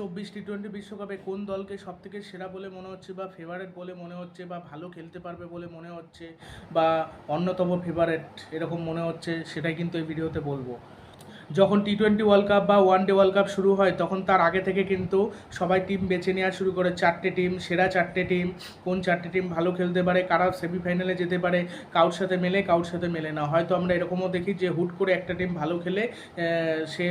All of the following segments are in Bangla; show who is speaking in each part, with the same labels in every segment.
Speaker 1: চব্বিশ টি টোয়েন্টি বিশ্বকাপে কোন দলকে সব থেকে সেরা বলে মনে হচ্ছে বা ফেভারেট বলে মনে হচ্ছে বা ভালো খেলতে পারবে বলে মনে হচ্ছে বা অন্যতম ফেভারেট এরকম মনে হচ্ছে সেটাই কিন্তু এই ভিডিওতে বলব। যখন টি টোয়েন্টি ওয়ার্ল্ড কাপ বা ওয়ান ডে ওয়ার্ল্ড কাপ শুরু হয়, তখন তার আগে থেকে কিন্তু সবাই টিম বেছে নেওয়া শুরু করে। চারটে টিম সেরা চারটে টিম কোন চারটে টিম ভালো খেলতে পারে, কারা সেমিফাইনালে যেতে পারে, কারোর সাথে মেলে, কারোর সাথে মেলে না। হয়তো আমরা এরকমও দেখি যে হুট করে একটা টিম ভালো খেলে সে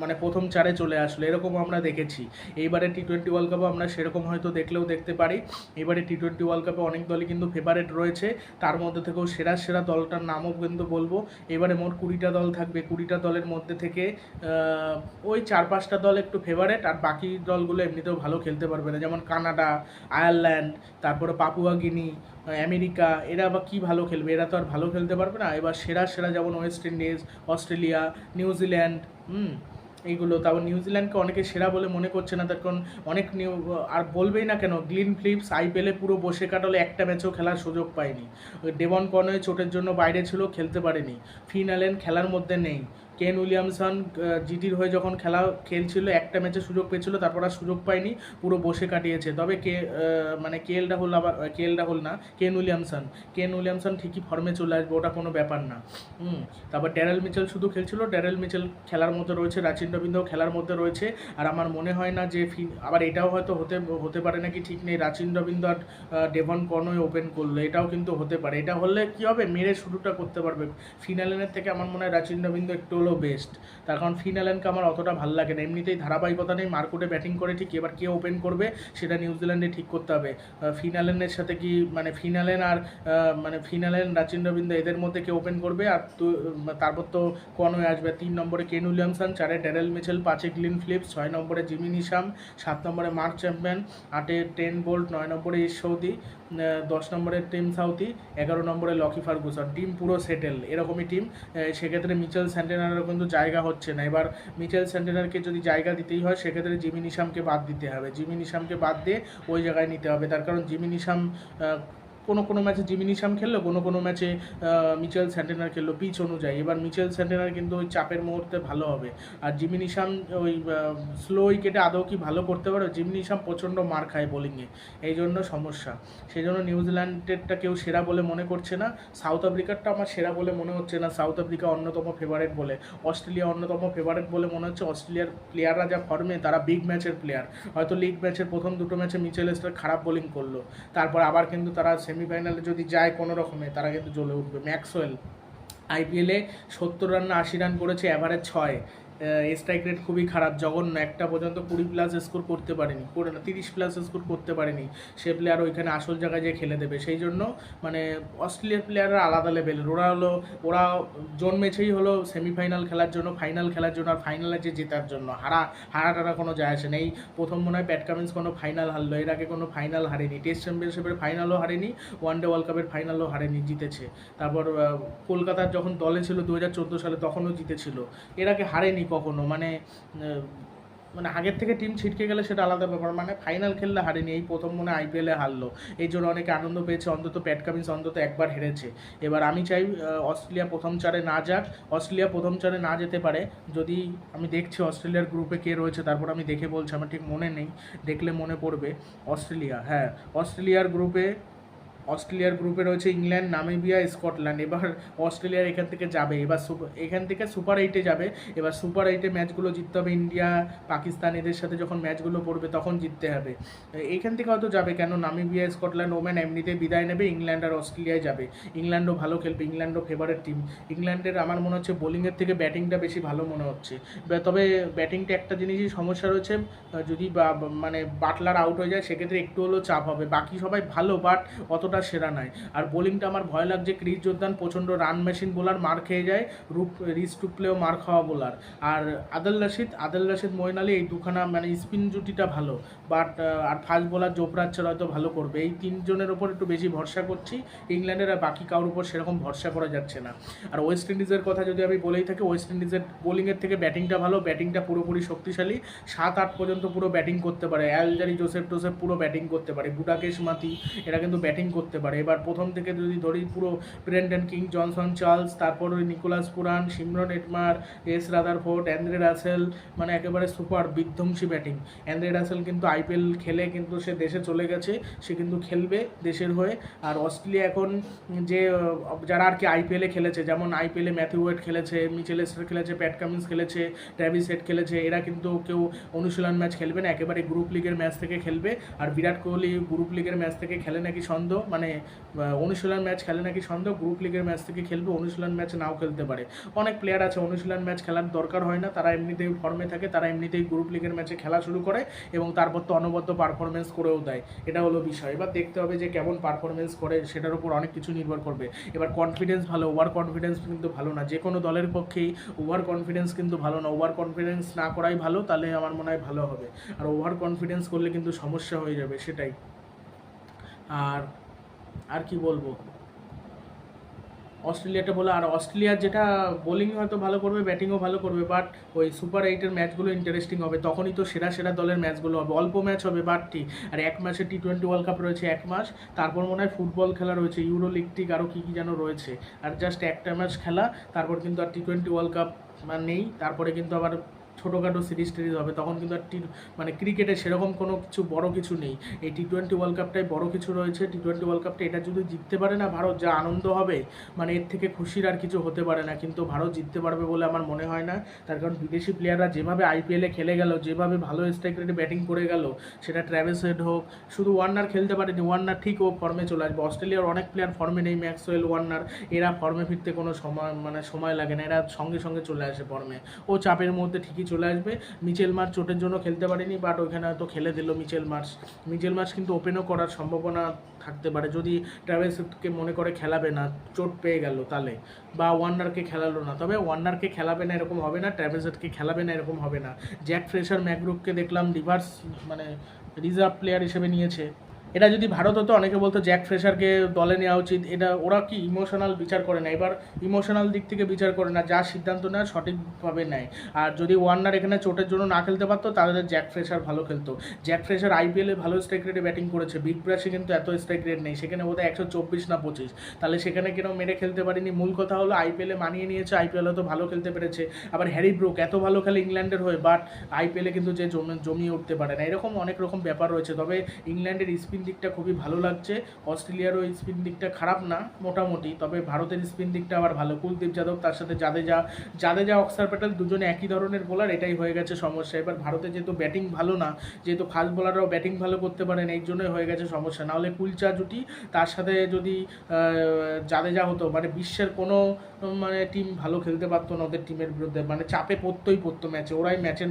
Speaker 1: মানে প্রথম চারে চলে আসলো এরকম আমরা দেখেছি। এইবারে টি টোয়েন্টি ওয়ার্ল্ড কাপে আমরা সেরকম হয়তো দেখলেও দেখতে পারি। এবারে টি টোয়েন্টি ওয়ার্ল্ড কাপে অনেক দলই কিন্তু ফেভারেট রয়েছে। তার মধ্যে থেকেও সেরা সেরা দলটার নামও কিন্তু বলব। এবারে মোট কুড়িটা দল থাকবে। কুড়িটা দলের মধ্যে থেকে ওই চার পাঁচটা দল একটু ফেভারেট আর বাকি দলগুলো এমনিতেও ভালো খেলতে পারবে না। যেমন কানাডা, আয়ারল্যান্ড, তারপরে পাপুয়া গিনি, আমেরিকা, এরা আবার কী ভালো খেলবে? এরা তো আর ভালো খেলতে পারবে না। এবার সেরা সেরা যেমন West Indies Australia New Zealand হুম এইগুলো, তারপর নিউজিল্যান্ডকে অনেকে সেরা বলে মনে করছে না, তার কারণ অনেক নিউ আর বলবেই না কেন গ্লিন ফ্লিপস আইপিএলে পুরো বসে কাটালে একটা ম্যাচও খেলার সুযোগ পায়নি। ওই ডেভন কনওয়ে চোটের জন্য বাইরে ছিল, খেলতে পারেনি। ফিন খেলার মধ্যে নেই। কেন উইলিয়ামসন জিটির হয়ে যখন খেলা খেলছিল, একটা ম্যাচে সুযোগ পেয়েছিল, তারপর আর সুযোগ পায়নি, পুরো বসে কাটিয়েছে। তবে কে মানে কেএল রাহুল আবার কেএল রাহুল না, কেন উইলিয়ামসন। কেন উইলিয়ামসন ঠিকই ফর্মে চলে আসবে, ওটা কোনো ব্যাপার না। হুম, তারপর ড্যারেল মিচেল শুধু খেলছিল, ড্যারেল মিচেল খেলার মধ্যে রয়েছে, রাচিন রবীন্দ্র খেলার মধ্যে রয়েছে, আর আমার মনে হয় না যে ফি- আবার এটাও হয়তো হতে হতে পারে নাকি ঠিক নেই, রাচিন রবীন্দ্র আর ডেভন কর্নই ওপেন করল, এটাও কিন্তু হতে পারে। এটা হলে কি হবে? মেরে শুরুটা করতে পারবে। ফিনালেনের থেকে আমার মনে হয় রাচিন রবীন্দ্র একটু হলেও বেস্ট তার কারণ ফিনালেনকে আমার অতটা ভালো লাগে না। এমনিতেই ধারাবাহিকতা নেই মার্কুটে ব্যাটিং করে ঠিক এবার কে ওপেন করবে সেটা নিউজিল্যান্ডে ঠিক করতে হবে। ফিনালেনের সাথে কি মানে ফিনালেন আর আহ, মানে ফিনালেন রাচিন রবীন্দ্র এদের মধ্যে কে ওপেন করবে? আর তারপর তো কনওয়ে আসবে। তিন নম্বরে কেন উইলিয়ামসন চারে ড্যারেল মিচেল পাঁচে গ্লিন ফ্লিপস ছয় নম্বরে জিমি নিশাম সাত নম্বরে মার্ক চ্যাম্পিয়ন আটে টেন বোল্ট নয় নম্বরে ইস সৌদি। দশ নম্বরের টিম সাউথি, এগারো নম্বরে লকি ফার্গুসন। টিম পুরো সেটেল এরকমই টিম। সেক্ষেত্রে মিচেল স্যান্টেনারেরও কিন্তু জায়গা হচ্ছে না। এবার মিচেল স্যান্টেনারকে যদি জায়গা দিতেই হয়, সেক্ষেত্রে জিমি নিশামকে বাদ দিতে হবে। জিমি নিশামকে বাদ দিয়ে ওই জায়গায় নিতে হবে। তার কারণ জিমি নিশাম কোনো কোনো ম্যাচে জিমি নিশাম খেললো, কোনো কোনো ম্যাচে মিচেল স্যান্টেনার খেললো পিচ অনুযায়ী। এবার মিচেল স্যান্টেনার কিন্তু ওই চাপের মুহূর্তে ভালো হবে। আর জিমি নিশাম ওই স্লো উইকেটে আদৌ কি ভালো করতে পারে জিমি নিশাম প্রচণ্ড মার খায় বোলিংয়ে এই জন্য সমস্যা। সেই জন্য নিউজিল্যান্ডেরটা কেউ সেরা বলে মনে করছে না। সাউথ আফ্রিকারটা আমার সেরা বলে মনে হচ্ছে না। সাউথ আফ্রিকা অন্যতম ফেভারেট বলে। অস্ট্রেলিয়া অন্যতম ফেভারেট বলে মনে হচ্ছে। অস্ট্রেলিয়ার প্লেয়াররা যা ফর্মে তারা বিগ ম্যাচের প্লেয়ার হয়তো লিগ ম্যাচের প্রথম দুটো ম্যাচে মিচেল স্টার খারাপ বোলিং করল। তারপর আবার কিন্তু তারা সেমিফাইনালে যদি যায় কোনো রকমে, তারা কিন্তু জ্বলে উঠবে। ম্যাক্সওয়েল আইপিএলে সত্তর রান না আশি রান করেছে অ্যাভারেজ ছয়। স্ট্রাইক রেট খুবই খারাপ, জঘন্য। একটা পর্যন্ত কুড়ি প্লাস স্কোর করতে পারেনি, করে না, তিরিশ প্লাস স্কোর করতে পারেনি। সে প্লেয়ার ওইখানে আসল জায়গায় যেয়ে খেলে দেবে। সেই জন্য মানে অস্ট্রেলিয়ার প্লেয়াররা আলাদা লেভেলের ওরা হলো, ওরা জন্মেছেই হলো সেমিফাইনাল খেলার জন্য ফাইনাল খেলার জন্য, আর ফাইনালে যে জেতার জন্য। হারা হারা টারা কোনো যায় আসে না। এই প্রথম মনে হয় প্যাট কামিন্স কোনো ফাইনাল হারলো, এর আগে কোনো ফাইনাল হারেনি। টেস্ট চ্যাম্পিয়নশিপের ফাইনালও হারেনি ওয়ান ডে ওয়ার্ল্ড কাপের ফাইনালও হারেনি, জিতেছে। তারপর কলকাতার যখন দলে ছিল দু হাজার চোদ্দ সালে, তখনও জিতেছিল। এর আগে হারেনি। কখনো মানে মানে আগের থেকে টিম ছিটকে গেলে সেটা আলাদা ব্যাপার। মানে ফাইনাল খেললে হারেনি, এই প্রথম মনে আইপিএলে হারলো। এই জন্য অনেকে আনন্দ পেয়েছে, অন্তত প্যাট কামিন্স অন্তত একবার হেরেছে। এবার আমি চাই অস্ট্রেলিয়া প্রথম চারে না যাক, অস্ট্রেলিয়া প্রথম চারে না যেতে পারে। যদি আমি দেখছি অস্ট্রেলিয়ার গ্রুপে কে রয়েছে, তারপর আমি দেখে বলছি, আমার ঠিক মনে নেই। দেখলে মনে পড়বে, অস্ট্রেলিয়া হ্যাঁ অস্ট্রেলিয়ার গ্রুপে অস্ট্রেলিয়ার গ্রুপে রয়েছে ইংল্যান্ড, নামিবিয়া, স্কটল্যান্ড। এবার অস্ট্রেলিয়ার এখান থেকে যাবে, এবার এখান থেকে সুপার এইটে যাবে। এবার সুপার এইটে ম্যাচগুলো জিততে হবে ইন্ডিয়া, পাকিস্তান এদের সাথে যখন ম্যাচগুলো পড়বে তখন জিততে হবে। এইখান থেকে হয়তো যাবে কেন? নামিবিয়া, স্কটল্যান্ড ওম্যান এমনিতে বিদায় নেবে, ইংল্যান্ড আর অস্ট্রেলিয়ায় যাবে। ইংল্যান্ডও ভালো খেলবে, ইংল্যান্ডও ফেভারিট টিম ইংল্যান্ডের আমার মনে হচ্ছে বোলিংয়ের থেকে ব্যাটিংটা বেশি ভালো মনে হচ্ছে। তবে ব্যাটিংটা একটা জিনিসই সমস্যা রয়েছে যদি মানে বাটলার আউট হয়ে যায়, সেক্ষেত্রে একটু হলেও চাপ হবে। বাকি সবাই ভালো বাট অতটা সেরা নয় আর বোলিংটা আমার ভয় লাগছে ক্রিস যোদ্ধান প্রচণ্ড রান মেশিন বোলার মার খেয়ে যায়, রূপ, রিস টুপলেও মার খাওয়া বোলার আর আদেল রশিদ আদেল রশিদ, মইন আলী এই দুখানা মানে স্পিন জুটিটা ভালো। বাট আর ফাস্ট বোলার জোপরাচ্ছার হয়তো ভালো করবে। এই তিনজনের ওপর একটু বেশি ভরসা করছি। ইংল্যান্ডের আর বাকি কারোর উপর সেরকম ভরসা করা যাচ্ছে না। আর ওয়েস্ট ইন্ডিজের কথা যদি আমি বলেই থাকি ওয়েস্ট ইন্ডিজের বোলিংয়ের থেকে ব্যাটিংটা ভালো ব্যাটিংটা পুরোপুরি শক্তিশালী। সাত আট পর্যন্ত পুরো ব্যাটিং করতে পারে। অ্যালজারি জোসেফ টোসেফ পুরো ব্যাটিং করতে পারে। বুডাকেশ মাতি এরা কিন্তু ব্যাটিং করতে করতে পারে। এবার প্রথম থেকে যদি ধরি, পুরো ব্রেন্ডন কিং জনসন চার্লস তারপর ওই নিকোলাস পুরান সিমরন এটমার এস রাদারফোর্ড অ্যান্দ্রে রাসেল মানে একেবারে সুপার বিধ্বংসী ব্যাটিং অ্যান্দ্রে রাসেল কিন্তু আইপিএল খেলে কিন্তু সে দেশে চলে গেছে, সে কিন্তু খেলবে দেশের হয়ে। আর অস্ট্রেলিয়া এখন যে, যারা আর কি আইপিএলে খেলেছে, যেমন আইপিএলে ম্যাথিউ ওয়েট খেলেছে মিচেল খেলেছে প্যাট কামিন্স খেলেছে ট্র্যাভিস হেড খেলেছে, এরা কিন্তু কেউ অনুশীলন ম্যাচ খেলবে না, একেবারে গ্রুপ লিগের ম্যাচ থেকে খেলবে। আর বিরাট কোহলি গ্রুপ লিগের ম্যাচ থেকে খেলে নাকি সন্দেহ মানে অনুশীলন ম্যাচ খেলে নাকি সন্দেহ? গ্রুপ লিগের ম্যাচ থেকে খেলবে, অনুশীলন ম্যাচ নাও খেলতে পারে। অনেক প্লেয়ার আছে, অনুশীলন ম্যাচ খেলার দরকার হয় না। তারা এমনিতেই ফর্মে থাকে, তারা এমনিতেই গ্রুপ লিগের ম্যাচে খেলা শুরু করে এবং তারপর তো অনবদ্য পারফরমেন্স করেও দেয়। এটা হলো বিষয়। এবার দেখতে হবে যে কেমন পারফরমেন্স করে, সেটার উপর অনেক কিছু নির্ভর করবে। এবার কনফিডেন্স ভালো ওভার কনফিডেন্স কিন্তু ভালো না। যে কোনো দলের পক্ষেই ওভার কনফিডেন্স কিন্তু ভালো না। ওভার কনফিডেন্স না করাই ভালো, তাহলে আমার মনে হয় ভালো হবে। আর ওভার কনফিডেন্স করলে কিন্তু সমস্যা হয়ে যাবে, সেটাই। আর আর কি বলব? অস্ট্রেলিয়াটা বলে, আর অস্ট্রেলিয়ার যেটা বোলিং হয়তো ভালো করবে ব্যাটিংও ভালো করবে বাট ওই সুপার এইটের ম্যাচগুলো ইন্টারেস্টিং হবে। তখনই তো সেরা সেরা দলের ম্যাচগুলো হবে। অল্প ম্যাচ হবে বাট ঠিক আর এক ম্যাচে টি টোয়েন্টি ওয়ার্ল্ড কাপ রয়েছে এক মাস। তারপর মনে হয় ফুটবল খেলা রয়েছে ইউরো লিগ টিক আরও কী কী যেন রয়েছে। আর জাস্ট একটা ম্যাচ খেলা, তারপর কিন্তু আর টি টোয়েন্টি ওয়ার্ল্ড কাপ নেই। তারপরে কিন্তু আবার ছোটোখাটো সিরিজ টিরিজ হবে, তখন কিন্তু আর টি মানে ক্রিকেটে সেরকম কোনো কিছু বড় কিছু নেই। এই টি টোয়েন্টি ওয়ার্ল্ড কাপটাই বড় কিছু রয়েছে। টি টোয়েন্টি ওয়ার্ল্ড কাপটা এটা যদি জিততে পারে না, ভারত যা আনন্দ হবে মানে এর থেকে খুশির আর কিছু হতে পারে না। কিন্তু ভারত জিততে পারবে বলে আমার মনে হয় না। তার কারণ বিদেশি প্লেয়াররা যেভাবে আইপিএলে খেলে গেল, যেভাবে ভালো স্ট্রাইক রেটে ব্যাটিং করে গেল, সেটা ট্র্যাভেস হেড হোক, শুধু ওয়ার্নার খেলতে পারেনি ওয়ার্নার ঠিক ও ফর্মে চলে আসবে। অস্ট্রেলিয়ার অনেক প্লেয়ার ফর্মে নেই ম্যাক্সওয়েল ওয়ার্নার এরা ফর্মে ফিরতে কোনো সময় মানে সময় লাগে না। এরা সঙ্গে সঙ্গে চলে আসে ফর্মে ও চাপের মধ্যে ঠিকই চলে আসবে। মিচেল মার্চ চোটের জন্য খেলতে পারেনি বাট ওইখানে হয়তো খেলে দিল মিচেল মার্চ। মিচেল মার্চ কিন্তু ওপেনও করার সম্ভাবনা থাকতে পারে। যদি ট্রাভেলসকে মনে করে খেলাবে না, চোট পেয়ে গেল তাহলে, বা ওয়ার্নারকে খেলালো না। তবে ওয়ার্নারকে খেলাবে না এরকম হবে না, ট্রাভেলসকে খেলাবে না এরকম হবে না। জ্যাক ফ্রেশার ম্যাকগ্রুপকে দেখলাম রিভার্স মানে রিজার্ভ প্লেয়ার হিসেবে নিয়েছে। এটা যদি ভারত হতো, অনেকে বলতো জ্যাক ফ্রেশারকে দলে নেওয়া উচিত। এটা ওরা কি ইমোশনাল বিচার করে না? এবার ইমোশনাল দিক থেকে বিচার করে না, যা সিদ্ধান্ত নেয় সঠিকভাবে নেয়। আর যদি ওয়ার্নার এখানে চোটের জন্য না খেলতে পারতো, তাহলে জ্যাক ফ্রেশার ভালো খেলতো। জ্যাক ফ্রেশার আইপিএলে ভালো স্ট্রাইক রেটে ব্যাটিং করেছে। বিগ ব্রাশে কিন্তু এত স্ট্রাইক রেট নেই। সেখানে বোধহয় একশো চব্বিশ না পঁচিশ। তাহলে সেখানে কেন মেরে খেলতে পারিনি? মূল কথা হলো আইপিএলে মানিয়ে নিয়েছে। আইপিএলে তো ভালো খেলতে পেরেছে। আবার হ্যারি ব্রুক এত ভালো খেলে ইংল্যান্ডের হয়ে বাট আইপিএলে কিন্তু যে জমে জমিয়ে উঠতে পারে না। এরকম অনেক রকম ব্যাপার রয়েছে। তবে ইংল্যান্ডের স্পিন দিকটা খুবই ভালো লাগছে। অস্ট্রেলিয়ারও স্পিন দিকটা খারাপ না, মোটামুটি। তবে ভারতের স্পিন দিকটা আবার ভালো। কুলদীপ যাদব তার সাথে জাদেজা জাদেজা, অক্সার প্যাটেল দুজনে একই ধরনের বোলার, এটাই হয়ে গেছে সমস্যা। এবার ভারতে যেহেতু ব্যাটিং ভালো না, যেহেতু ফাস্ট বোলাররাও ব্যাটিং ভালো করতে পারেন এই জন্যই হয়ে গেছে সমস্যা। নাহলে কুলচা জুটি, তার সাথে যদি জাদেজা হতো মানে বিশ্বের কোনো মানে টিম ভালো খেলতে পারতো না ওদের টিমের বিরুদ্ধে। মানে চাপে পড়তোই পড়তো ম্যাচে। ওরাই ম্যাচের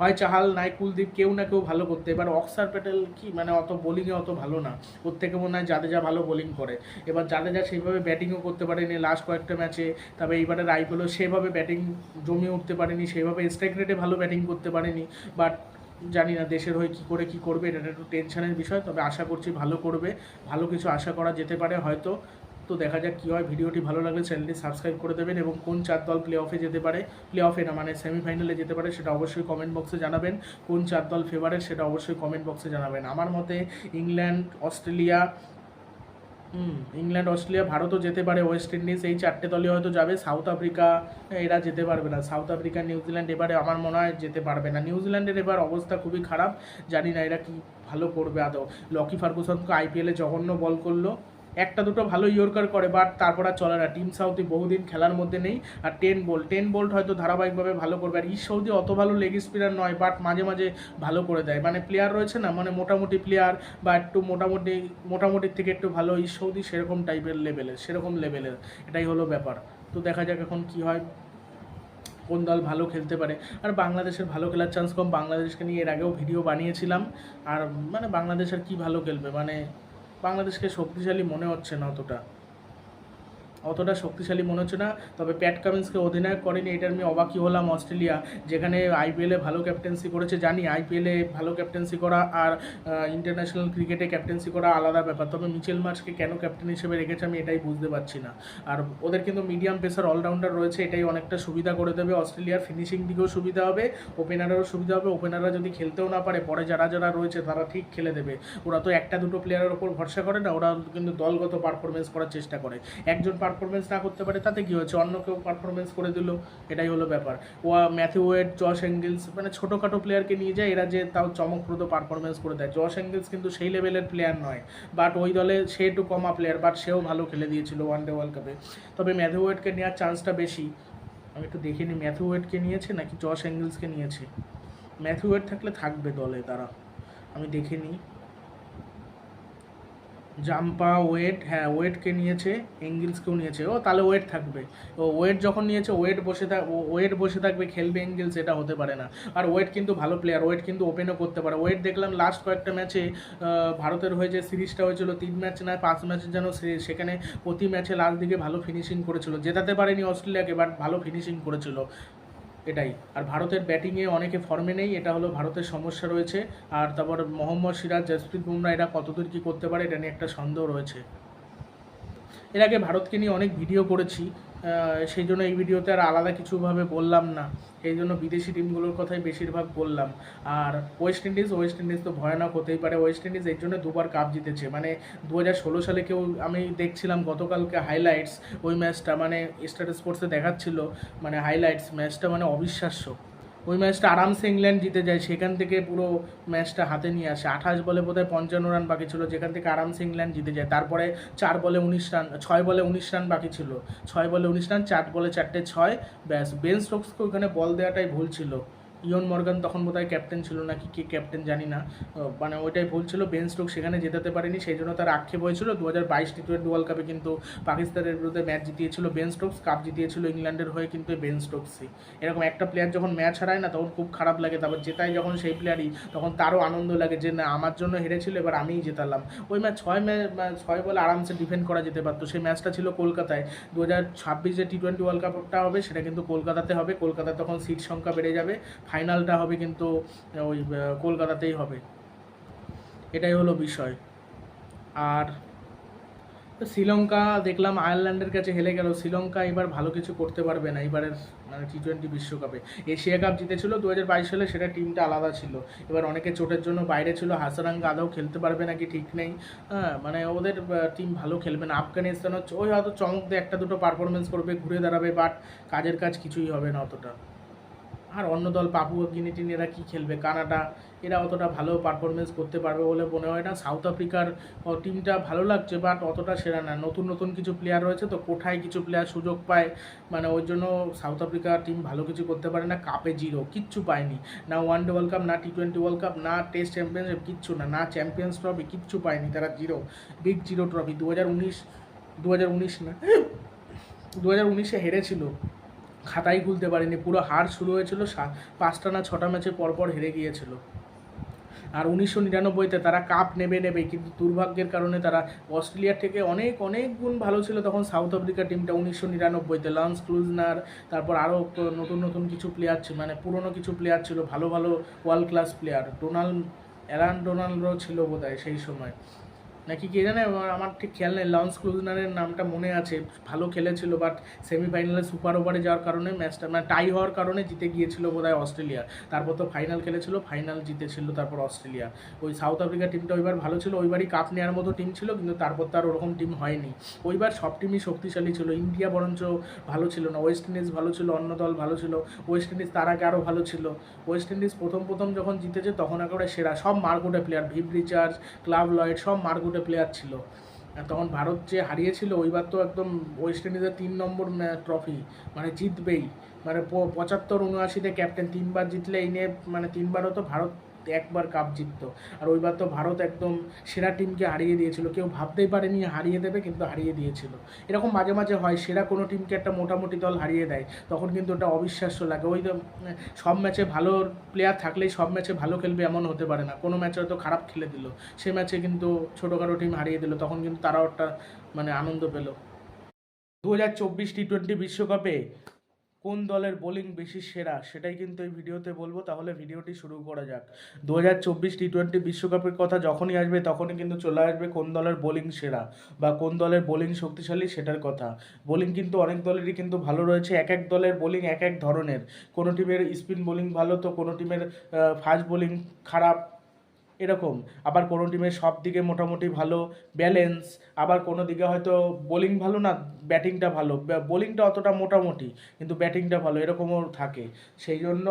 Speaker 1: হয় চাহাল, নাই কুলদীপ, কেউ না কেউ ভালো করতে। এবার অক্সার প্যাটেল কি মানে অত বোলিংয়ে অত ভালো না। ওর থেকে মনে হয় জাদেজা ভালো বোলিং করে। এবার জাদেজা সেইভাবে ব্যাটিংও করতে পারেনি লাস্ট কয়েকটা ম্যাচে তবে এইবারের আইপিএলও সেভাবে ব্যাটিং জমিয়ে উঠতে পারেনি, সেইভাবে স্ট্রাইক রেটে ভালো ব্যাটিং করতে পারেনি। বাট জানি না দেশের হয়ে কী করে কি করবে, এটা একটু টেনশনের বিষয়, তবে আশা করছি ভালো করবে। ভালো কিছু আশা করা যেতে পারে, হয়তো তো দেখা যাক কী হয়। ভিডিওটি ভালো লাগলে চ্যানেলটি সাবস্ক্রাইব করে দেবেন এবং কোন চার দল প্লে অফে যেতে পারে প্লে অফে না মানে সেমিফাইনালে যেতে পারে সেটা অবশ্যই কমেন্ট বক্সে জানাবেন। কোন চার দল ফেভারেট সেটা অবশ্যই কমেন্ট বক্সে জানাবেন। আমার মতে ইংল্যান্ড, অস্ট্রেলিয়া ইংল্যান্ড, অস্ট্রেলিয়া, ভারতও যেতে পারে, ওয়েস্ট ইন্ডিজ এই চারটে দলই হয়তো যাবে। সাউথ আফ্রিকা এরা যেতে পারবে না। সাউথ আফ্রিকা নিউজিল্যান্ড এবারে আমার মনে হয় যেতে পারবে না। নিউজিল্যান্ডের এবার অবস্থা খুবই খারাপ। জানি না এরা কি ভালো করবে আদৌ। লকি ফার্গুসনকে আইপিএলে জঘন্য বল করল। একটা দুটো ভালো ইয়র্কার করে বাট তারপর আর চলে না। টিম সাউথি বহুদিন খেলার মধ্যে নেই, আর টেন বোল্ট টেন বোল্ট হয়তো ধারাবাহিকভাবে ভালো করবে, আর ইস সৌদি অত ভালো লেগ স্পিনার নয় বাট মাঝে মাঝে ভালো করে দেয়। মানে প্লেয়ার রয়েছে না মানে মোটামুটি প্লেয়ার বা একটু মোটামুটি, মোটামুটির থেকে একটু ভালো ইস সৌদি সেরকম টাইপের লেভেলের সেরকম লেভেলের এটাই হলো ব্যাপার। তো দেখা যাক এখন কি হয়, কোন দল ভালো খেলতে পারে। আর বাংলাদেশের ভালো খেলার চান্স কম। বাংলাদেশকে নিয়ে এর আগেও ভিডিও বানিয়েছিলাম, আর মানে বাংলাদেশ আর কি ভালো খেলবে? মানে বাংলাদেশকে শক্তিশালী মনে হচ্ছে না অতটা। অতটা শক্তিশালী মনে হচ্ছে না। তবে প্যাট কামিন্সকে অধিনায়ক করেনি এটা আমি অবাকই হলাম অস্ট্রেলিয়া, যেখানে আইপিএলে ভালো ক্যাপ্টেন্সি করেছে, জানি আইপিএলে ভালো ক্যাপ্টেন্সি করা আর ইন্টারন্যাশনাল ক্রিকেটে ক্যাপ্টেন্সি করা আলাদা ব্যাপার। তবে মিচেল মার্চকে কেন ক্যাপ্টেন হিসেবে রেখেছে আমি এটাই বুঝতে পারছি না। আর ওদের কিন্তু মিডিয়াম পেসার, অলরাউন্ডার রয়েছে, এটাই অনেকটা সুবিধা করে দেবে। অস্ট্রেলিয়ার ফিনিশিং দিকেও সুবিধা হবে, ওপেনারেরও সুবিধা হবে। ওপেনাররা যদি খেলতেও না পারে, পরে যারা যারা রয়েছে তারা ঠিক খেলে দেবে। ওরা তো একটা দুটো প্লেয়ারের ওপর ভরসা করে না, ওরা কিন্তু দলগত পারফরমেন্স করার চেষ্টা করে। একজন পারফরমেন্স না করতে পারে, তাতে কী হচ্ছে অন্য কেউ পারফরমেন্স করে দিল, এটাই হলো ব্যাপার। ও ম্যাথিউ ওয়েড, জশ অ্যাঙ্গেলস মানে ছোটোখাটো প্লেয়ারকে নিয়ে যায়, এরা যে তাও চমকপ্রদ পারফরমেন্স করে দেয়। জশ অ্যাঙ্গেলস কিন্তু সেই লেভেলের প্লেয়ার নয় বাট ওই দলে সে একটু কমা প্লেয়ার বাট সেও ভালো খেলে দিয়েছিল ওয়ান ডে ওয়ার্ল্ড কাপে। তবে ম্যাথিউ ওয়েডকে নেওয়ার চান্সটা বেশি। আমি একটু দেখে নিই, ম্যাথিউ ওয়েডকে নিয়েছে নাকি জশ অ্যাঙ্গেলসকে নিয়েছে? ম্যাথিউ ওয়েড থাকলে থাকবে দলে তারা। আমি দেখে নিই। জাম্পা ওয়েট হ্যাঁ ওয়েটকে নিয়েছে, এঙ্গেলসকেও নিয়েছে। ও তাহলে ওয়েট থাকবে। ও ওয়েট যখন নিয়েছে, ওয়েট বসে থাক ওয়েট বসে থাকবে, খেলবে এঙ্গেলস, এটা হতে পারে না। আর ওয়েট কিন্তু ভালো প্লেয়ার ওয়েট কিন্তু ওপেনও করতে পারে। ওয়েট দেখলাম লাস্ট কয়েকটা ম্যাচে ভারতের হয়ে যে সিরিজটা হয়েছিল, তিন ম্যাচ না পাঁচ ম্যাচের যেন সেখানে প্রতি ম্যাচে লাস্ট দিকে ভালো ফিনিশিং করেছিল। জেতাতে পারেনি অস্ট্রেলিয়াকে বাট ভালো ফিনিশিং করেছিল। এটাই। আর ভারতের ব্যাটিংয়ে অনেকে ফর্মে নেই, এটা হলো ভারতের সমস্যা রয়েছে। আর তারপর মোহাম্মদ সিরাজ, জসপ্রীত বুমরা, এরা কতদূর কী করতে পারে, এটা নিয়ে একটা সন্দেহ রয়েছে। এর আগে ভারতকে নিয়ে অনেক ভিডিও করেছি। সেই জন্য এই ভিডিওতে আর আলাদা কিছুভাবে বললাম না। এই জন্য বিদেশি টিমগুলোর কথাই বেশিরভাগ বললাম। আর ওয়েস্ট ইন্ডিজ ওয়েস্ট ইন্ডিজ তো ভয়ানক হতেই পারে। ওয়েস্ট ইন্ডিজ এর জন্য দুবার কাপ জিতেছে। মানে দু হাজার ষোলো সালে কেউ, আমি দেখছিলাম গতকালকে হাইলাইটস ওই ম্যাচটা মানে স্টার স্পোর্টসে দেখাচ্ছিল। মানে হাইলাইটস ম্যাচটা মানে অবিশ্বাস্য। ওই ম্যাচটা আরামসে ইংল্যান্ড জিতে যায়, সেখান থেকে পুরো ম্যাচটা হাতে নিয়ে আসে। আঠাশ বলে বোধহয় পঞ্চান্ন রান বাকি ছিল, যেখান থেকে আরামসে ইংল্যান্ড জিতে যায়। তারপরে চার বলে উনিশ রান, ছয় বলে উনিশ রান বাকি ছিল। ছয় বলে উনিশ রান, চার বলে চারটে ছয়, ব্যাস। বেন স্টোকসকে ওখানে বল দেওয়াটাই ভুল ছিল। ইয়ন মর্গান তখন বোধহয় ক্যাপ্টেন ছিল নাকি, কে ক্যাপ্টেন জানি না। মানে ওইটাই ভুল ছিল বেন স্টোক সেখানে জেতাতে পারেনি, সেই জন্য তার আক্ষেপ হয়েছিল। দু হাজার বাইশ টি টোয়েন্টি ওয়ার্ল্ড কাপে কিন্তু পাকিস্তানের বিরুদ্ধে ম্যাচ জিতিয়েছিল বেন স্টোকস কাপ জিতিয়েছিল ইংল্যান্ডের হয়ে কিন্তু বেন স্টোকসই এরকম একটা প্লেয়ার যখন ম্যাচ হারায় না, তখন খুব খারাপ লাগে, তারপর জেতায় যখন সেই প্লেয়ারই তখন তারও আনন্দ লাগে যে না, আমার জন্য হেরেছিল, এবার আমিই জেতালাম। ওই ম্যাচ ছয় ম্যাচ ছয় বলে আরামসে ডিফেন্ড করা যেতে পারতো। সেই ম্যাচটা ছিল কলকাতায়। দু হাজার ছাব্বিশে টি টোয়েন্টি ওয়ার্ল্ড কাপটা হবে, সেটা কিন্তু কলকাতাতে হবে। কলকাতায় তখন সিট সংখ্যা বেড়ে যাবে। ফাইনালটা হবে কিন্তু ওই কলকাতাতেই হবে। এটাই হলো বিষয়। আর শ্রীলঙ্কা, দেখলাম আয়ারল্যান্ডের কাছে হেলে গেল। শ্রীলঙ্কা এবার ভালো কিছু করতে পারবে না এবারের মানে টি টোয়েন্টি বিশ্বকাপে। এশিয়া কাপ জিতেছিল দু হাজার বাইশ সালে, সেটা টিমটা আলাদা ছিল। এবার অনেকে চোটের জন্য বাইরে ছিল। হাসারাঙ্গা আদৌ খেলতে পারবে নাকি ঠিক নেই। হ্যাঁ মানে ওদের টিম ভালো খেলবে না। আফগানিস্তান ওই হয়তো চমক দিয়ে একটা দুটো পারফরমেন্স করবে, ঘুরে দাঁড়াবে বাট কাজের কাজ কিছুই হবে না অতটা। আর অন্য দল পাপুয়া গিনিটিন এরা কী খেলবে? কানাডা, এরা অতটা ভালো পারফরমেন্স করতে পারবে বলে মনে হয় না। সাউথ আফ্রিকার টিমটা ভালো লাগছে বাট অতটা সেরা না। নতুন নতুন কিছু প্লেয়ার রয়েছে তো কোঠায় কিছু প্লেয়ার সুযোগ পায়? মানে ওই জন্য সাউথ আফ্রিকা টিম ভালো কিছু করতে পারে না। কাপে জিরো কিচ্ছু পায়নি। না ওয়ান ডে ওয়ার্ল্ড কাপ না টি টোয়েন্টি ওয়ার্ল্ড কাপ না টেস্ট চ্যাম্পিয়নশিপ কিচ্ছু না। না চ্যাম্পিয়ন্স ট্রফি কিচ্ছু পায়নি তারা জিরো বিগ জিরো ট্রফি দু হাজার উনিশ দু হাজার উনিশ না দু হাজার উনিশে হেরেছিল। খাতাই খুলতে পারেনি। পুরো হার শুরু হয়েছিল পাঁচটা না ছটা ম্যাচে পরপর হেরে গিয়েছিল। আর উনিশশো নিরানব্বইতে তারা কাপ নেবে নেবে, কিন্তু দুর্ভাগ্যের কারণে তারা অস্ট্রেলিয়ার থেকে অনেক অনেক গুণ ভালো ছিল তখন সাউথ আফ্রিকা টিমটা উনিশশো নিরানব্বইতে। লন্স ক্লুজনার তারপর আরও নতুন নতুন কিছু প্লেয়ার ছিল মানে পুরনো কিছু প্লেয়ার ছিল, ভালো ভালো world class player Donald, Allan ডোনাল্ডও ছিল বোধহয় সেই সময়। নাকি কে জানে, আমার ঠিক খেয়াল নেই। লঞ্চ ক্লুজনারের নামটা মনে আছে। ভালো খেলেছিল বাট সেমিফাইনালে সুপার ওভারে যাওয়ার কারণে ম্যাচটা মানে টাই হওয়ার কারণে জিতে গিয়েছিল বোধহয় অস্ট্রেলিয়া। তারপর তো ফাইনাল খেলেছিল ফাইনাল জিতেছিল তারপর অস্ট্রেলিয়া। ওই সাউথ আফ্রিকা টিমটা ওইবার ভালো ছিল, ওইবারই কাপ নেওয়ার মতো টিম ছিল, কিন্তু তারপর তো আর ওরকম টিম হয়নি। ওইবার সব টিমই শক্তিশালী ছিল। ইন্ডিয়া বরঞ্চ ভালো ছিল না। ওয়েস্ট ইন্ডিজ ভালো ছিল, অন্য দল ভালো ছিল। ওয়েস্ট ইন্ডিজ তার আগে আরও ভালো ছিল। ওয়েস্ট ইন্ডিজ প্রথম প্রথম যখন জিতেছে, তখন একেবারে সেরা। সব মার্কুটে player Viv Richards Clive Lloyd, সব মার্কুটে প্লেয়ার ছিল। তখন ভারত যে হারিয়েছিল, ওইবার তো একদম ওয়েস্ট ইন্ডিজের তিন নম্বর ট্রফি মানে জিতবেই। মানে পঁচাত্তর উনআশিতে ক্যাপ্টেন তিনবার জিতলে এই নিয়ে মানে তিনবারও তো ভারত একবার কাপ জিততো। আর ওইবার তো ভারত একদম সেরা টিমকে হারিয়ে দিয়েছিল। কেউ ভাবতেই পারেনি হারিয়ে দেবে, কিন্তু হারিয়ে দিয়েছিল। এরকম মাঝে মাঝে হয়, সেরা কোনো টিমকে একটা মোটামুটি দল হারিয়ে দেয়, তখন কিন্তু ওটা অবিশ্বাস্য লাগে। ওই তো সব ম্যাচে ভালো প্লেয়ার থাকলেই সব ম্যাচে ভালো খেলবে এমন হতে পারে না। কোনো ম্যাচে হয়তো খারাপ খেলে দিল, সে ম্যাচে কিন্তু ছোটোখাটো টিম হারিয়ে দিল, তখন কিন্তু তারাও একটা মানে আনন্দ পেল। দু হাজার চব্বিশ টি টোয়েন্টি বিশ্বকাপে কোন দলের বোলিং বেশি সেরা সেটাই কিন্তু এই ভিডিওতে বলব, তাহলে ভিডিওটি শুরু করা যাক। দু হাজার চব্বিশ টি টোয়েন্টি বিশ্বকাপের কথা যখনই আসবে তখনই কিন্তু চলে আসবে কোন দলের বোলিং সেরা বা কোন দলের বোলিং শক্তিশালী সেটার কথা। বোলিং কিন্তু অনেক দলেরই কিন্তু ভালো রয়েছে, এক এক দলের বোলিং এক এক ধরনের। কোনো টিমের স্পিন বোলিং ভালো তো কোনো টিমের ফাস্ট বোলিং খারাপ এরকম। আবার কোনো টিমের সব দিকে মোটামুটি ভালো ব্যালেন্স আবার কোনো দিকে হয়তো বোলিং ভালো না ব্যাটিংটা ভালো। বোলিংটা অতটা মোটামুটি, কিন্তু ব্যাটিংটা ভালো, এরকমও থাকে। সেই জন্য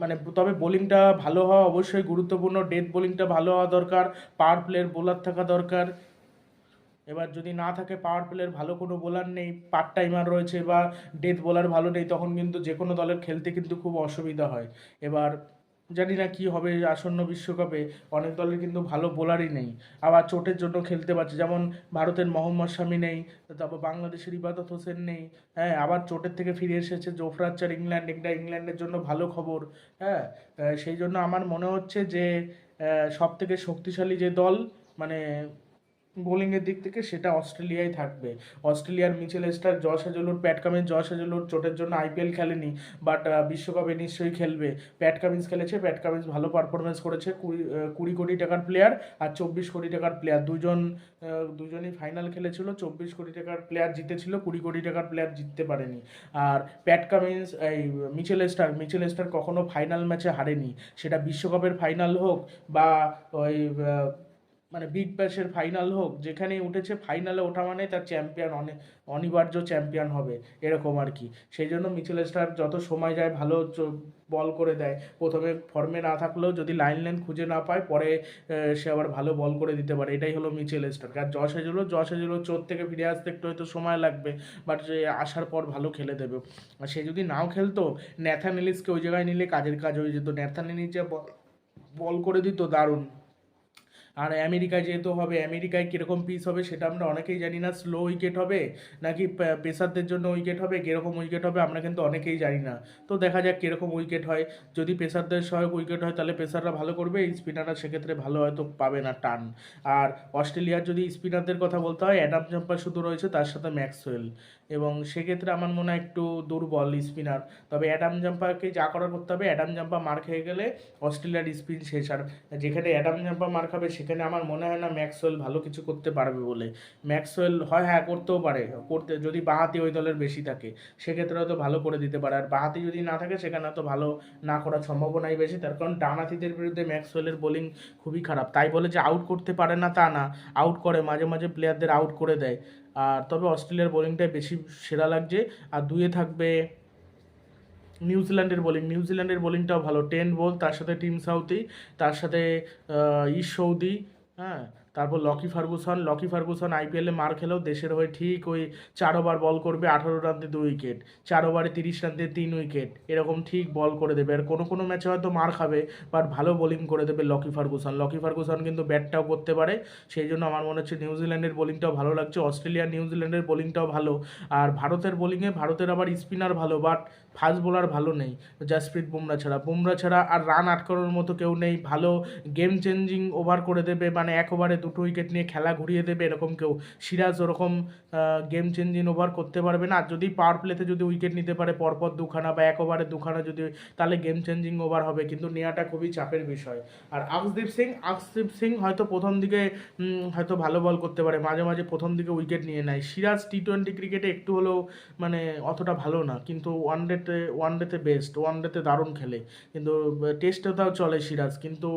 Speaker 1: মানে তবে বোলিংটা ভালো হওয়া অবশ্যই গুরুত্বপূর্ণ। ডেথ বোলিংটা ভালো হওয়া দরকার পাওয়ার প্লেয়ার বোলার থাকা দরকার। এবার যদি না থাকে পাওয়ার প্লেয়ার ভালো কোনো বোলার নেই পার্ট টাইমার রয়েছে বা ডেথ বোলার ভালো নেই, তখন কিন্তু যে কোনো দলের খেলতে কিন্তু খুব অসুবিধা হয়। এবার জানি না কি হবে আসন্ন বিশ্বকাপে। অনেক দলের কিন্তু ভালো বোলারই নেই। আবার চোটের জন্য খেলতে পারছে। যেমন ভারতের মোহাম্মদ শামি নেই, তারপর বাংলাদেশের ইবাদত হোসেন নেই হ্যাঁ আবার চোটের থেকে ফিরে এসেছে জোফরাচ্চার ইংল্যান্ড। এটা ইংল্যান্ডের জন্য ভালো খবর হ্যাঁ সেই জন্য আমার মনে হচ্ছে যে সব থেকে শক্তিশালী যে দল মানে বোলিংয়ের দিক থেকে সেটা অস্ট্রেলিয়ায় থাকবে। অস্ট্রেলিয়ার Mitchell Starc Josh Hazlewood Pat Cummins Josh Hazlewood চোটের জন্য আইপিএল খেলেনি বাট বিশ্বকাপে নিশ্চয়ই খেলবে। প্যাট কামিন্স খেলেছে, প্যাট কামিন্স ভালো পারফরমেন্স করেছে, কুড়ি কুড়ি কোটি টাকার প্লেয়ার আর চব্বিশ কোটি টাকার প্লেয়ার দুজন দুজনই ফাইনাল খেলেছিল, চব্বিশ কোটি টাকার প্লেয়ার জিতেছিল, কুড়ি কোটি টাকার প্লেয়ার জিততে পারেনি। আর প্যাট কামিন্স, এই, মিচেল স্টার মিচেল স্টার কখনো ফাইনাল ম্যাচে হারেনি। সেটা বিশ্বকাপের ফাইনাল হোক বা ওই মানে বিগ ব্যাশের ফাইনাল হোক, যেখানেই উঠেছে ফাইনালে ওঠা মানে তার চ্যাম্পিয়ন অনেক অনিবার্য চ্যাম্পিয়ন হবে, এরকম আর কি। সেই জন্য মিচেল স্টার যত সময় যায় ভালো বল করে দেয়। প্রথমে ফর্মে না থাকলেও যদি লাইন লাইন খুঁজে না পায়, পরে সে আবার ভালো বল করে দিতে পারে। এটাই হলো মিচেল স্টার আর জশ হেজলো জশ হেজলো চোট থেকে ফিরে আসতে একটু হয়তো সময় লাগবে বাট আসার পর ভালো খেলে দেবে। আর সে যদি নাও খেলতো ন্যাথান এলিসকে ওই জায়গায় নিলে কাজের কাজ হয়ে যেত। ন্যাথান এলিস যে বল করে দিত, দারুণ। আর আমেরিকায় যেহেতু হবে, আমেরিকায় কীরকম পিচ হবে সেটা আমরা অনেকেই জানি না স্লো উইকেট হবে নাকি পেসারদের জন্য উইকেট হবে, কীরকম উইকেট হবে আমরা কিন্তু অনেকেই জানি না। তো দেখা যাক কীরকম উইকেট হয়। যদি পেসারদের সহায়ক উইকেট হয় তাহলে পেসাররা ভালো করবে স্পিনাররা সেক্ষেত্রে ভালো হয়তো পাবে না টান। আর অস্ট্রেলিয়ার যদি স্পিনারদের কথা বলতে হয়, অ্যাডাম জাম্পার শুধু রয়েছে, তার সাথে ম্যাক্সওয়েল। এবং সেক্ষেত্রে আমার মনে হয় একটু দুর্বল স্পিনার। তবে অ্যাডাম জাম্পাকে যা করার করতে হবে, অ্যাডাম জাম্পা মার খেয়ে গেলে অস্ট্রেলিয়ার স্পিন শেষ। আর যেখানে অ্যাডাম জাম্পা মার খাবে, সেখানে আমার মনে হয় না ম্যাক্সওয়েল ভালো কিছু করতে পারবে বলে। ম্যাক্সওয়েল হয় হ্যাঁ করতেও পারে। করতে, যদি বাহাতি ওই দলের বেশি থাকে, সেক্ষেত্রে হয়তো ভালো করে দিতে পারে। আর বাহাতি যদি না থাকে, সেখানে হয়তো ভালো না করার সম্ভাবনাই বেশি। তার কারণ ডানাতিদের বিরুদ্ধে ম্যাক্সওয়েলের বোলিং খুবই খারাপ। তাই বলে যে আউট করতে পারে না তা না আউট করে, মাঝে মাঝে প্লেয়ারদের আউট করে দেয়। আর তবে অস্ট্রেলিয়ার বোলিংটাই বেশি সেরা লাগছে। আর দুয়ে থাকবে নিউজিল্যান্ডের বোলিং। নিউজিল্যান্ডের বোলিংটাও ভালো। টেন বল, তার সাথে টিম সাউথি, তার সাথে ইস সৌদি হ্যাঁ তারপর লকি ফার্গুসন লকি ফার্গুসন আইপিএলে মার খেলেও দেশের হয়ে ঠিক ওই চার ওভার বল করবে আঠারো রান দিয়ে দু উইকেট, চার ওভারে তিরিশ রান দিয়ে তিন উইকেট, এরকম ঠিক বল করে দেবে। আর কোনো কোনো ম্যাচে হয়তো মার খাবে বাট ভালো বোলিং করে দেবে লকি ফার্গুসন। লকি ফার্গুসন কিন্তু ব্যাটটাও করতে পারে, সেই জন্য আমার মনে হচ্ছে নিউজিল্যান্ডের বোলিংটাও ভালো লাগছে অস্ট্রেলিয়া নিউজিল্যান্ডের বোলিংটাও ভালো। আর ভারতের বোলিংয়ে ভারতের আবার স্পিনার ভালো বাট ফাস্ট বোলার ভালো নেই, জাসপ্রীত বুমরা ছাড়া। বুমরা ছাড়া আর রান আটকানোর মতো কেউ নেই, ভালো গেম চেঞ্জিং ওভার করে দেবে মানে এক ওভারে দুটো উইকেট নিয়ে খেলা ঘুরিয়ে দেবে এরকম কেউ। সিরাজ ওরকম গেম চেঞ্জিং ওভার করতে পারবে না। আর যদি পাওয়ার প্লেতে যদি উইকেট নিতে পারে, পরপর দুখানা বা এক ওভারে দুখানা যদি, তাহলে গেম চেঞ্জিং ওভার হবে, কিন্তু নেওয়াটা খুবই চাপের বিষয়। আর আকসদীপ সিং আকসদীপ সিং হয়তো প্রথম দিকে হয়তো ভালো বল করতে পারে, মাঝে মাঝে প্রথম দিকে উইকেট নিয়ে নেয়। সিরাজ টি টোয়েন্টি ক্রিকেটে একটু হলেও মানে অতটা ভালো না, কিন্তু ওয়ান ডেতে ওয়ান ডেতে বেস্ট ওয়ান ডেতে দারুণ খেলে। কিন্তু টেস্টে তাও চলে সিরাজ। কিন্তু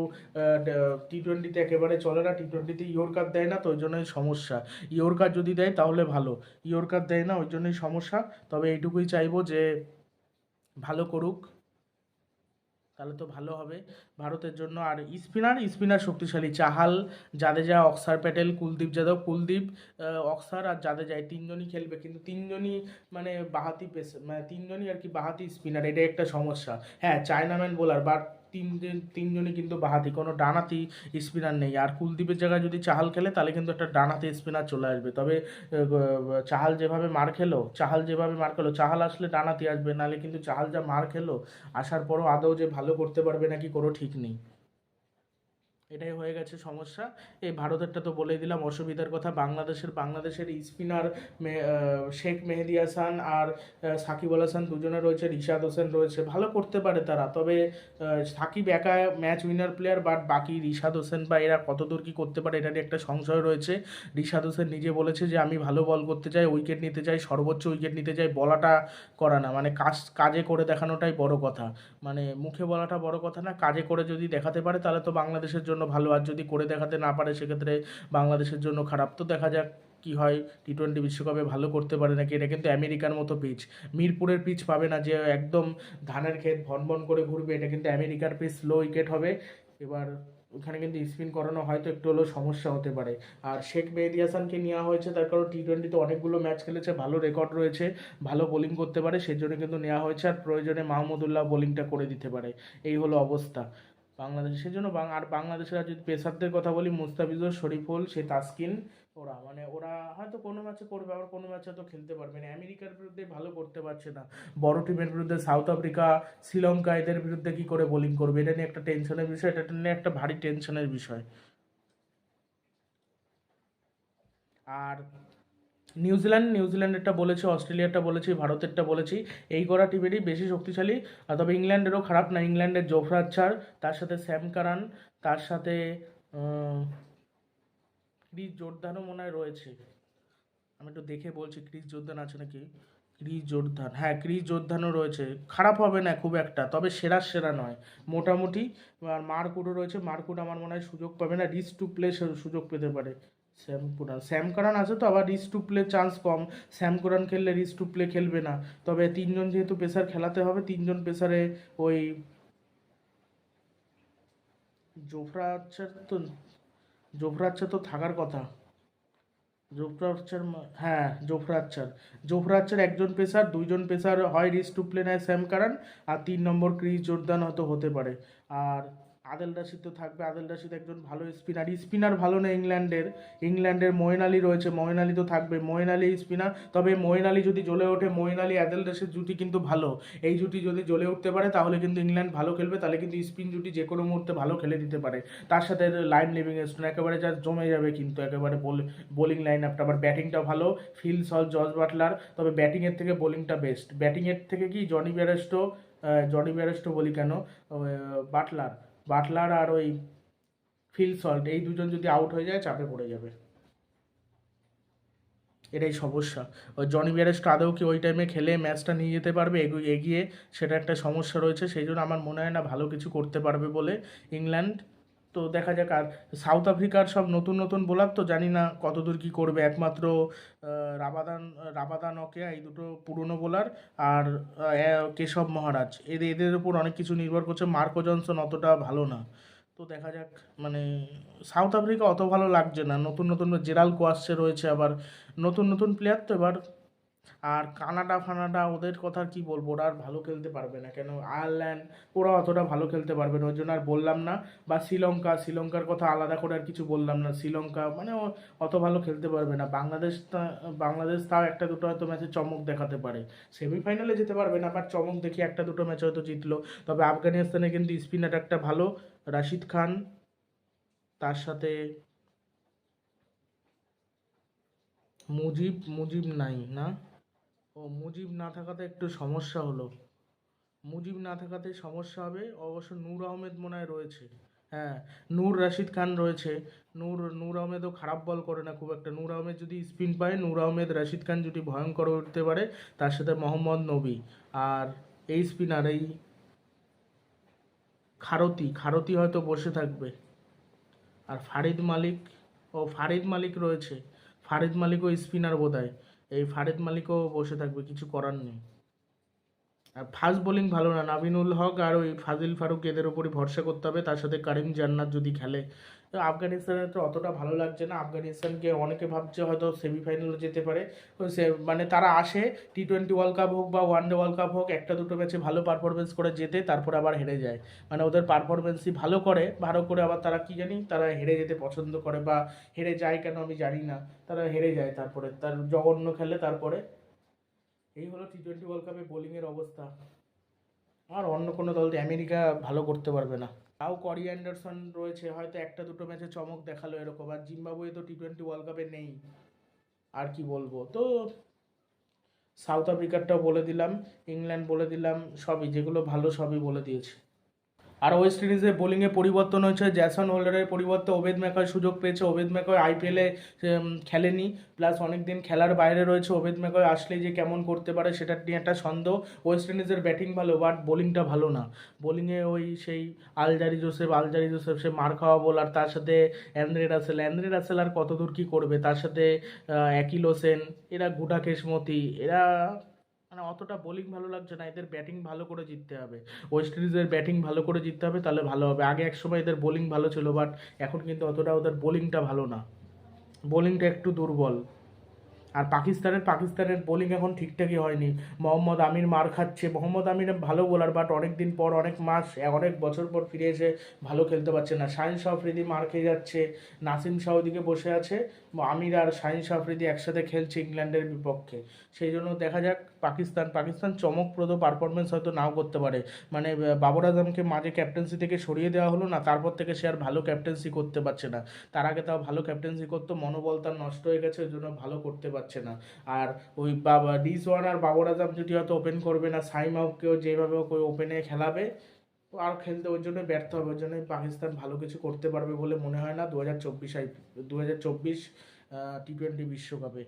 Speaker 1: টি টোয়েন্টিতে একেবারে চলে না। টি টোয়েন্টিতে ইয়র্কার দেয় না, তো ওই জন্যই সমস্যা। ইয়র্কার যদি দেয়, তাহলে ভালো। ইয়র্কার দেয় না, ওই জন্যই সমস্যা। তবে এইটুকুই চাইব যে, ভালো করুক। তাহলে তো ভালো হবে। ভারতের জন্য আর স্পিনার স্পিনার শক্তিশালী। চাহাল, জাদেজা, অক্সার প্যাটেল, কুলদীপ যাদব। কুলদীপ অক্সার আর জাদেজা, এই তিনজনই খেলবে। কিন্তু তিনজনই মানে বাহাতি পেস মানে তিনজনই আর কি বাহাতি স্পিনার। এটাই একটা সমস্যা। হ্যাঁ চায়নাম্যান বোলার, বাট তিনজন, তিনজনই কিন্তু বাহাতি। কোনো ডানাতি স্পিনার নেই। আর কুলদীপের জায়গায় যদি চাহাল খেলে, তাহলে কিন্তু একটা ডানাতি স্পিনার চলে আসবে। তবে চাহাল যেভাবে মার খেলো, চাহাল যেভাবে মার খেলো, চাহাল আসলে ডানাতি আসবে। নাহলে কিন্তু চাহাল যা মার খেলো, আসার পরও আদৌ যে ভালো করতে পারবে নাকি কোনো ঠিক নেই। এটাই হয়ে গেছে সমস্যা। এই ভারতেরটা তো বলেই দিলাম, অসুবিধার কথা। বাংলাদেশের বাংলাদেশের স্পিনার শেখ মেহেদি হাসান আর সাকিব আল হাসান দুজনে রয়েছে, রিশাদ হোসেন রয়েছে। ভালো করতে পারে তারা, তবে সাকিব একা ম্যাচ উইনার প্লেয়ার বাট বাকি রিশাদ হোসেন বা এরা কতদূর কী করতে পারে, এটা নিয়ে একটা সংশয় রয়েছে। রিশাদ হোসেন নিজে বলেছে যে, আমি ভালো বল করতে চাই উইকেট নিতে চাই, সর্বোচ্চ উইকেট নিতে চাই, বলাটা করা না। মানে কাজ, কাজে করে দেখানোটাই বড় কথা। মানে মুখে বলাটা বড় কথা না, কাজে করে যদি দেখাতে পারে, তাহলে তো বাংলাদেশের জন্য ভালো। আর যদি করে দেখাতে না পারে, সেক্ষেত্রে বাংলাদেশের জন্য খারাপ। তো দেখা যাক কি হয়। টি টোয়েন্টি বিশ্বকাপে ভালো করতে পারে নাকি? এটা কিন্তু আমেরিকার মতো পিচ। মিরপুরের পিচ পাবে না যে একদম ধানের ক্ষেত ভন ভন করে ঘুরবে। এটা কিন্তু আমেরিকার পিচ স্লো উইকেট হবে। এবার ওখানে কিন্তু স্পিন করানো হয়তো একটু হলেও সমস্যা হতে পারে। আর শেখ মেহেদি হাসানকে নেওয়া হয়েছে। তার কারণ টি টোয়েন্টিতে অনেকগুলো ম্যাচ খেলেছে, ভালো রেকর্ড রয়েছে, ভালো বোলিং করতে পারে। সেই জন্য কিন্তু নেওয়া হয়েছে। আর প্রয়োজনে মাহমুদুল্লাহ বোলিংটা করে দিতে পারে। এই হলো অবস্থা। বাংলাদেশ, সেই জন্য বাং- আর বাংলাদেশের আর যদি পেসারদের কথা বলি, মুস্তাফিজুর, শরীফুল, সে তাসকিন, ওরা মানে ওরা হয়তো কোনো ম্যাচে করবে, আবার কোনো ম্যাচে তো খেলতে পারবে না। আমেরিকার বিরুদ্ধে ভালো করতে পারছে না। বড় টিমের বিরুদ্ধে, সাউথ আফ্রিকা, শ্রীলঙ্কা, এদের বিরুদ্ধে কি করে বোলিং করবে? এটা নিয়ে একটা টেনশনের বিষয়, এটা নিয়ে একটা ভারী টেনশনের বিষয়। আর নিউজিল্যান্ড, নিউজিল্যান্ডেরটা বলেছি, অস্ট্রেলিয়ারটা বলেছি, ভারতেরটা বলেছি, এই করা টিমেরই বেশি শক্তিশালী। তবে ইংল্যান্ডেরও খারাপ, না, ইংল্যান্ডের জোফরা আচ্ছার, তার সাথে স্যাম কারান, তার সাথে ক্রিস জোরদানও মনে হয় রয়েছে। আমি একটু দেখে বলছি, ক্রিস জোরদান আছে নাকি? ক্রিস জোরদান হ্যাঁ ক্রিস জোরদানও রয়েছে। খারাপ হবে না, খুব একটা, তবে সেরা সেরা নয়। মোটামুটি, আর মারকুটও রয়েছে মারকুট আমার মনে হয় সুযোগ পাবে না রিস টু প্লে সুযোগ পেতে পারে। স্যাম কুরান। স্যাম কারান আছে তো, আবার রিস টু প্লে চান্স কম। স্যাম কুরান খেললে রিস টু প্লে খেলবে না। তবে তিনজন যেহেতু পেসার খেলাতে হবে, তিনজন পেসারে ওই জোফরা আচ্ছার তো, জোফরা আচ্ছার তো থাকার কথা। জোফরা আচ্ছার হ্যাঁ জোফরা আচ্ছার। জোফরা আচ্ছার একজন পেসার, দুইজন পেসার হয় রিস টু প্লে নেয় স্যাম কারান, আর তিন নম্বর ক্রিস জোরদান হয়তো হতে পারে। আর আদেল রাশিদ তো থাকবে। আদেল রাশিদ একজন ভালো স্পিনার স্পিনার ভালো না ইংল্যান্ডের? ইংল্যান্ডের মঈন আলী রয়েছে। মঈন আলী তো থাকবে। মঈন আলী স্পিনার তবে মঈন আলী যদি জ্বলে ওঠে মঈন আলী, আদেল রাশিদ জুটি কিন্তু ভালো। এই জুটি যদি জ্বলে উঠতে পারে, তাহলে কিন্তু ইংল্যান্ড ভালো খেলবে। তাহলে কিন্তু স্পিন জুটি যে কোনো মুহূর্তে ভালো খেলে দিতে পারে। তার সাথে লাইন লিভিং স্টোন একেবারে যা জমে যাবে কিন্তু। একেবারে বোলিং লাইন আপটা আবার ব্যাটিংটা ভালো। ফিল সল জর্জ বাটলার তবে ব্যাটিংয়ের থেকে বোলিংটা বেস্ট ব্যাটিংয়ের থেকে কি? জনি ব্যারেস্টো জনি ব্যারেস্টো বলি কেন? বাটলার বাটলার আর ওই ফিল সল্ট, এই দুজন যদি আউট হয়ে যায়, চাপে পড়ে যাবে। এটাই সমস্যা। ওই জনি বিয়ারেস্ট আদৌ কি ওই টাইমে খেলে ম্যাচটা নিয়ে যেতে পারবে, এগু- এগিয়ে? সেটা একটা সমস্যা রয়েছে। সেই জন্য আমার মনে হয় না ভালো কিছু করতে পারবে বলে ইংল্যান্ড তো দেখা যাক, আর সাউথ আফ্রিকার সব নতুন নতুন বোলার তো জানি না কতদূর কি করবে। একমাত্র রাবাদান রাবাদান অকে এই দুটো পুরনো বোলার, আর কেশব মহারাজ। এদের এদের উপর অনেক কিছু নির্ভর করছে। মার্কো জনসন অতটা ভালো না। তো দেখা যাক মানে সাউথ আফ্রিকা অত ভালো লাগছে না। নতুন নতুন জেরাল কোয়াসে রয়েছে আবার। নতুন নতুন প্লেয়ার তো এবার আর কানাডা ফানাডা ওদের কথা কি বলব? ওরা আর ভালো খেলতে পারবে না। কেন? আয়ারল্যান্ড ওরা অতটা ভালো খেলতে পারবে না। ওই জন্য আর বললাম না। বা শ্রীলঙ্কা, শ্রীলঙ্কার কথা আলাদা করে আর কিছু বললাম না। শ্রীলঙ্কা মানে ও অত ভালো খেলতে পারবে না। বাংলাদেশ বাংলাদেশ তাও একটা দুটো হয়তো ম্যাচে চমক দেখাতে পারে। সেমিফাইনালে যেতে পারবে না, বাট চমক দেখি একটা দুটো ম্যাচ হয়তো জিতলো। তবে আফগানিস্তানে কিন্তু স্পিন অ্যাটাকটা ভালো। রাশিদ খান, তার সাথে মুজিব মুজিব নাই, না? ও মুজিব না থাকাতে একটু সমস্যা হলো। মুজিব না থাকাতে সমস্যা হবে। অবশ্য নূর আহমেদ মনে হয় রয়েছে। হ্যাঁ নূর রাশিদ খান রয়েছে। নূর নূর আহমেদও খারাপ বল করে না খুব একটা। নূর আহমেদ যদি স্পিন পায়, নূর আহমেদ, রাশিদ খান যদি ভয়ঙ্কর উঠতে পারে। তার সাথে মোহাম্মদ নবী। আর এই স্পিনার, এই খারতি খারতি হয়তো বসে থাকবে। আর ফারিদ মালিক, ও ফারিদ মালিক রয়েছে। ফারিদ মালিকও স্পিনার বোধ হয় এই ফারেদ মালিকও বসে থাকবে, কিছু করার নেই। আর ফাস্ট বোলিং ভালো না, নাবিনুল হক আর ওই ফাজিল ফারুক এদের ওপরই ভরসা করতে হবে, তার সাথে কারিম জান্নাত যদি খেলে তো আফগানিস্তানের তো অতটা ভালো লাগছে না। আফগানিস্তানকে অনেকে ভাবছে হয়তো সেমিফাইনালে যেতে পারে। সে মানে তারা আসে টি টোয়েন্টি ওয়ার্ল্ড কাপ হোক বা ওয়ান ডে ওয়ার্ল্ড কাপ হোক, একটা দুটো ম্যাচে ভালো পারফরমেন্স করে যেতে, তারপর আবার হেরে যায়। মানে ওদের পারফরমেন্সই ভালো করে ভালো করে আবার তারা কি জানি, তারা হেরে যেতে পছন্দ করে বা হেরে যায় কেন আমি জানি না। তারা হেরে যায় তারপরে, তার জঘন্য খেলে তারপরে। এই হলো টি টোয়েন্টি ওয়ার্ল্ড কাপে বোলিংয়ের অবস্থা। আর অন্য কোনো দল আমেরিকা ভালো করতে পারবে না। তাও করি অ্যান্ডারসন রয়েছে, হয়তো একটা দুটো ম্যাচে চমক দেখাল এরকম। আর জিম্বাবুয়ে তো টি টোয়েন্টি ওয়ার্ল্ড কাপে নেই। আর কি বলব? তো সাউথ আফ্রিকারটাও বলে দিলাম ইংল্যান্ড বলে দিলাম, সবই, যেগুলো ভালো সবই বলে দিয়েছি। আর ওয়েস্ট ইন্ডিজের বোলিংয়ে পরিবর্তন হয়েছে, জ্যাসন হোল্ডারের পরিবর্তে ওবেদ ম্যাকয় সুযোগ পেয়েছে, ওবেদ ম্যাকয় আইপিএলে খেলেনি, প্লাস অনেক দিন খেলার বাইরে রয়েছে, ওবেদ ম্যাকয় আসলেই যে কেমন করতে পারে সেটা নিয়ে একটা সন্দেহ। ওয়েস্ট ইন্ডিজের ব্যাটিং ভালো, বাট বোলিংটা ভালো না। বোলিংয়ে ওই সেই আলজারি জোসেফ আলজারি জোসেফ, সে মার খাওয়া বোলার, তার সাথে অ্যান্দ্রে রাসেল অ্যান্দ্রে রাসেল আর কতদূর কী করবে? তার সাথে অ্যাকিল হোসেন, এরা গুডা কেশমতি, এরা মানে অতটা বোলিং ভালো লাগছে না, এদের ব্যাটিং ভালো করে জিততে হবে। ওয়েস্ট ইন্ডিজের ব্যাটিং ভালো করে জিততে হবে, তাহলে ভালো হবে। আগে এক সময় এদের বোলিং ভালো ছিল বাট এখন কিন্তু অতটা ওদের বোলিংটা ভালো না। বোলিংটা একটু দুর্বল। আর পাকিস্তানের পাকিস্তানের বোলিং এখন ঠিকঠাকই হয়নি। মোহাম্মদ আমির মার খাচ্ছে। মোহাম্মদ আমির ভালো বোলার বাট অনেক দিন পর, অনেক মাস, অনেক বছর পর ফিরে এসে ভালো খেলতে পারছে না। শাহিন আফ্রিদি মার খেয়ে যাচ্ছে। নাসিম শাহ ওদিকে বসে আছে। আমির আর শাহিন আফ্রিদি একসাথে খেলছে ইংল্যান্ডের বিপক্ষে। সেই জন্য দেখা যাক, পাকিস্তান পাকিস্তান চমকপ্রদ পারফরমেন্স হয়তো নাও করতে পারে। মানে বাবর আজমকে মাঝে ক্যাপ্টেন্সি থেকে সরিয়ে দেওয়া হলো না, তারপর থেকে সে আর ভালো ক্যাপ্টেন্সি করতে পারছে না। তার আগে তাও ভালো ক্যাপ্টেন্সি করতো, মনোবল তার নষ্ট হয়ে গেছে, ওই জন্য ভালো করতে পারছে না। আর ওই বাবা ডিস ওয়ান আর বাবর আজম যদি হয়তো ওপেন করবে না সাইম আউকেও যেভাবে ওপেনে খেলাবে। ও আর খেলতে ওই জন্যই ব্যর্থ হবে ওই জন্য পাকিস্তান ভালো কিছু করতে পারবে বলে মনে হয় না। দু হাজার চব্বিশ আই দু হাজার চব্বিশ টি টোয়েন্টি বিশ্বকাপে।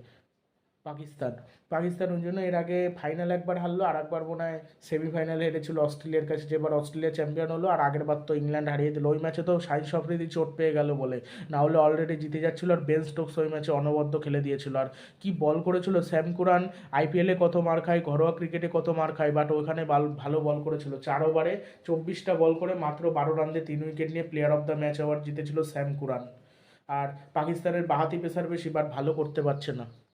Speaker 1: পাকিস্তান। পাকিস্তান ওই জন্য এর আগে ফাইনাল একবার হারলো, আর একবার মনে হয় সেমিফাইনালে হেরেছিল অস্ট্রেলিয়ার কাছে, যেবার অস্ট্রেলিয়া চ্যাম্পিয়ন হলো, আর আগের বার তো ইংল্যান্ড হারিয়ে দিল। ওই ম্যাচে তো সাইন সফরিদি চোট পেয়ে গেল বলে। না হলে অলরেডি জিতে যাচ্ছিল, আর বেন স্টোকস ওই ম্যাচে অনবদ্য খেলে দিয়েছিল। আর কি বল করেছিল, স্যাম কুরান আইপিএলে কত মার খায়, ঘরোয়া ক্রিকেটে কত মার খায় বাট ওখানে ভালো বল করেছিল। চার ওভারে চব্বিশটা বল করে মাত্র বারো রান দিয়ে তিন উইকেট নিয়ে player of the match award জিতেছিল স্যাম কুরান। আর পাকিস্তানের বাহাতি পেসার বেশি বাট ভালো করতে পারছে না।